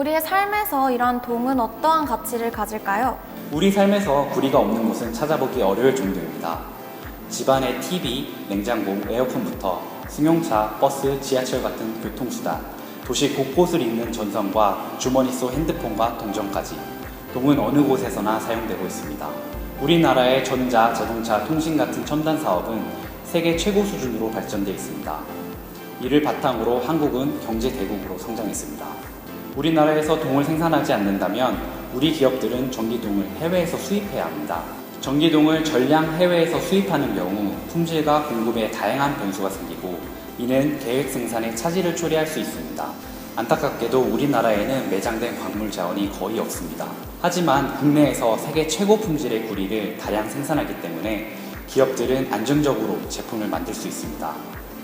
우리의 삶에서 이러한 동은 어떠한 가치를 가질까요? 우리 삶에서 구리가 없는 곳은 찾아보기 어려울 정도입니다. 집안의 TV, 냉장고, 에어컨부터 승용차, 버스, 지하철 같은 교통수단, 도시 곳곳을 잇는 전선과 주머니 속 핸드폰과 동전까지 동은 어느 곳에서나 사용되고 있습니다. 우리나라의 전자, 자동차, 통신 같은 첨단 사업은 세계 최고 수준으로 발전되어 있습니다. 이를 바탕으로 한국은 경제 대국으로 성장했습니다. 우리나라에서 동을 생산하지 않는다면 우리 기업들은 전기동을 해외에서 수입해야 합니다. 전기동을 전량 해외에서 수입하는 경우 품질과 공급에 다양한 변수가 생기고 이는 계획 생산에 차질을 초래할 수 있습니다. 안타깝게도 우리나라에는 매장된 광물 자원이 거의 없습니다. 하지만 국내에서 세계 최고 품질의 구리를 다량 생산하기 때문에 기업들은 안정적으로 제품을 만들 수 있습니다.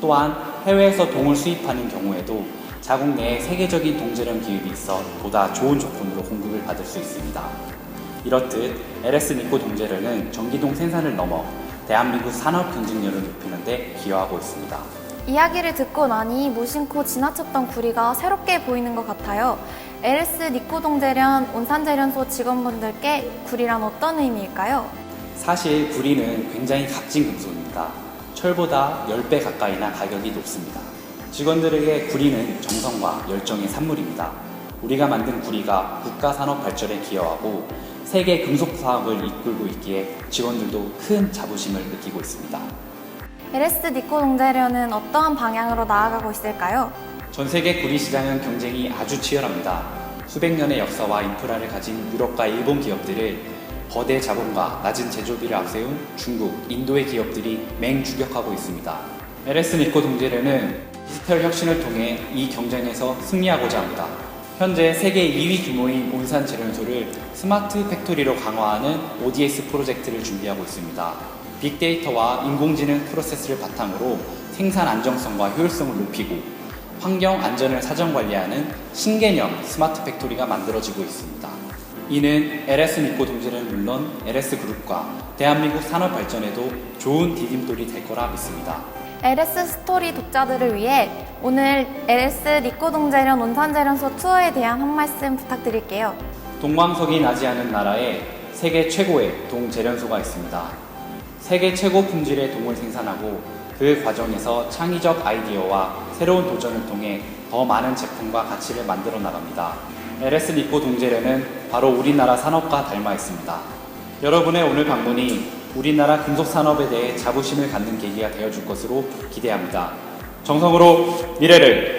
또한 해외에서 동을 수입하는 경우에도 자국 내에 세계적인 동제련 기업이 있어 보다 좋은 조건으로 공급을 받을 수 있습니다. 이렇듯 LS 니코 동제련은 전기동 생산을 넘어 대한민국 산업 경쟁력을 높이는 데 기여하고 있습니다. 이야기를 듣고 나니 무심코 지나쳤던 구리가 새롭게 보이는 것 같아요. LS 니코동재련 온산재련소 직원분들께 구리란 어떤 의미일까요? 사실 구리는 굉장히 값진 금속입니다. 철보다 10배 가까이나 가격이 높습니다. 직원들에게 구리는 정성과 열정의 산물입니다. 우리가 만든 구리가 국가 산업 발전에 기여하고 세계 금속 사업을 이끌고 있기에 직원들도 큰 자부심을 느끼고 있습니다. LS 니코동재련은 어떠한 방향으로 나아가고 있을까요? 전 세계 구리 시장은 경쟁이 아주 치열합니다. 수백 년의 역사와 인프라를 가진 유럽과 일본 기업들을 거대 자본과 낮은 제조비를 앞세운 중국, 인도의 기업들이 맹추격하고 있습니다. LS 니코 동제련은 디지털 혁신을 통해 이 경쟁에서 승리하고자 합니다. 현재 세계 2위 규모인 온산 재련소를 스마트 팩토리로 강화하는 ODS 프로젝트를 준비하고 있습니다. 빅데이터와 인공지능 프로세스를 바탕으로 생산 안정성과 효율성을 높이고 환경 안전을 사전 관리하는 신개념 스마트 팩토리가 만들어지고 있습니다. 이는 LS 니코 동지는 물론 LS 그룹과 대한민국 산업 발전에도 좋은 디딤돌이 될 거라 믿습니다. LS 스토리 독자들을 위해 오늘 LS 니코동 재련 온산 재련소 투어에 대한 한 말씀 부탁드릴게요. 동방석이 나지 않은 나라에 세계 최고의 동 재련소가 있습니다. 세계 최고 품질의 동을 생산하고 그 과정에서 창의적 아이디어와 새로운 도전을 통해 더 많은 제품과 가치를 만들어 나갑니다. LS 니코 동재련은 바로 우리나라 산업과 닮아 있습니다. 여러분의 오늘 방문이 우리나라 금속 산업에 대해 자부심을 갖는 계기가 되어줄 것으로 기대합니다. 정성으로 미래를